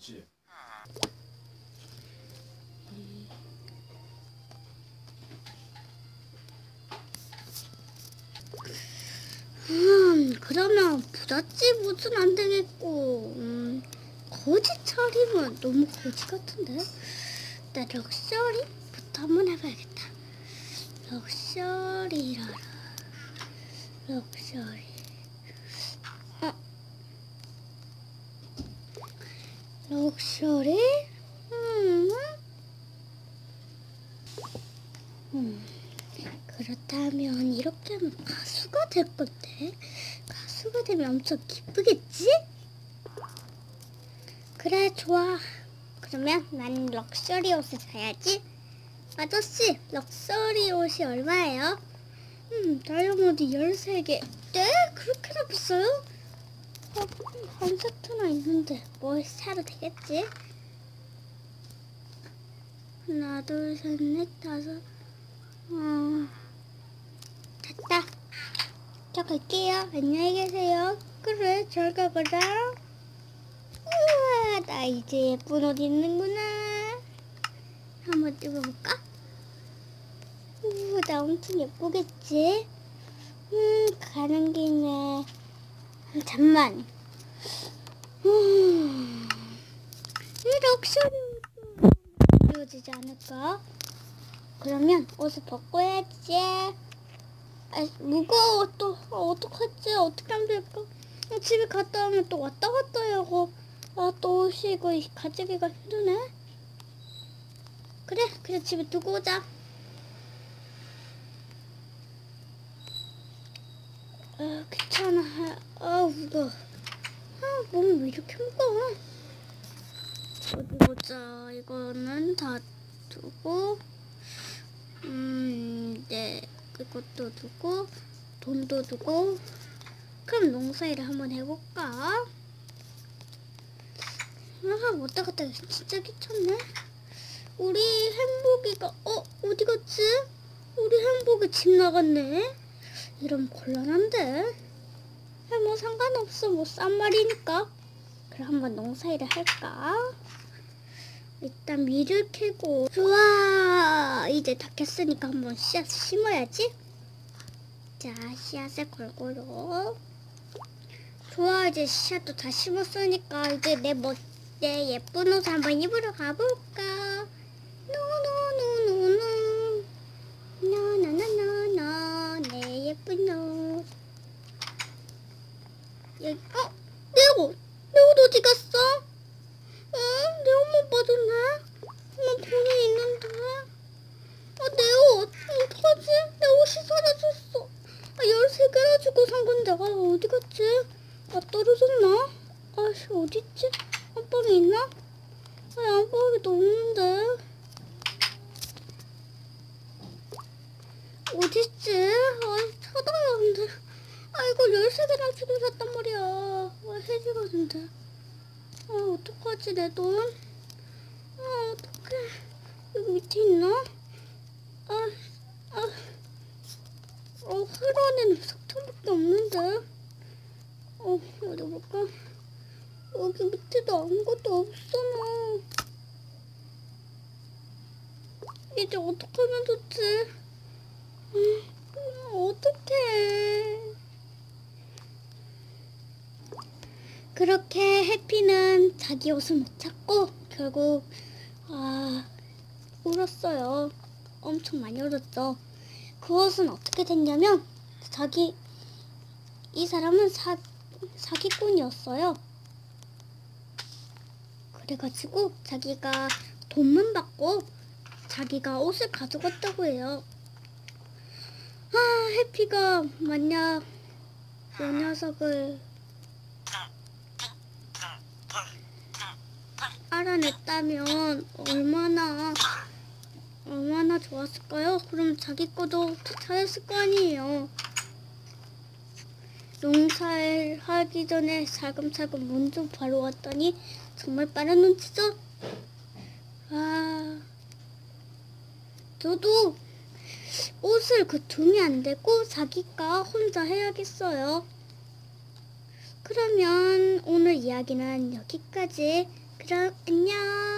그렇지. 음, 그러면 부잣집옷은 안 되겠고, 음, 거지 차림은 너무 거지 같은데? 나 럭셔리부터 한번 해봐야겠다. 럭셔리라라. 럭셔리. 어. 럭셔리? 음. 음. 그렇다면 이렇게 하면 가수가 될 건데 가수가 되면 엄청 기쁘겠지? 그래 좋아 그러면 난 럭셔리 옷을 사야지 아저씨 럭셔리 옷이 얼마예요? 음 다이아몬드 13개 네? 그렇게나 비싸요? 어, 한 세트나 있는데 뭘 사도 되겠지? 하나 둘셋넷 다섯 어... 됐다. 저 갈게요. 안녕히 계세요. 그래, 잘 가거라. 우와, 나 이제 예쁜 옷 입는구나. 한번 입어볼까? 우와, 나 엄청 예쁘겠지? 음, 가는 김에. 잠만. 음, 이 럭셔리 입어지지 않을까? 그러면 옷을 벗고 해야지. 아, 무거워 또 아, 어떡하지? 어떻게 하면 될까? 아, 집에 갔다 오면 또 왔다 갔다 하고 아 또 옷이 이거 가지기가 힘드네. 그래, 그래 집에 두고 오자. 아, 귀찮 아. 아, 무거워. 아, 몸이 왜 이렇게 무거워? 어디 보자. 이거는 다 두고. 음, 네, 그것도 두고, 돈도 두고, 그럼 농사일을 한번 해볼까? 아, 왔다 갔다 진짜 귀찮네. 우리 행복이가, 어, 어디 갔지? 우리 행복이 집 나갔네? 이러면 곤란한데? 아, 뭐 상관없어, 뭐 싼 말이니까. 그럼 한번 농사일을 할까? 일단 밀을 캐고. 좋아 이제 다 캤으니까 한번 씨앗 심어야지. 자 씨앗을 골고루. 좋아 이제 씨앗도 다 심었으니까 이제 내 멋, 내 예쁜 옷 한번 입으러 가볼까 노노노노노 나나나나나 내 예쁜 옷 여기 어? 내옷 어디 갔어? 어? 내 옷만 빠졌네? 엄마 봉에 있는데? 아, 내 옷! 어떡하지? 내 옷이 사라졌어. 아, 13개나 주고 산 건데, 아, 어디 갔지? 아, 떨어졌나? 아씨, 어딨지? 안방에 있나? 아, 안방에도 없는데. 어딨지? 아, 찾아야 하는데. 아, 이거 13개나 주고 샀단 말이야. 아, 해지가는데. 아, 어떡하지, 내 돈? 아, 어떡해. 여기 밑에 있나? 아, 아, 어, 하루 안에는 석탄밖에 없는데. 어, 어디 볼까? 여기 밑에도 아무것도 없어, 나. 이제 어떡하면 좋지? 음, 어떡해. 그렇게 해피는 자기 옷을 못 찾고 결국 아 울었어요. 엄청 많이 울었죠. 그 옷은 어떻게 됐냐면 자기 이 사람은 사 사기꾼이었어요. 그래가지고 자기가 돈만 받고 자기가 옷을 가져갔다고 해요. 아 해피가 만약 이 녀석을 알아냈다면 얼마나 얼마나 좋았을까요? 그럼 자기 거도 찾았을 거 아니에요. 농사를 하기 전에 살금살금 문좀 바로 왔더니 정말 빠른 눈치죠? 아, 저도 옷을 그 둠이 안 되고 자기가 혼자 해야겠어요. 그러면 오늘 이야기는 여기까지 그럼 안녕.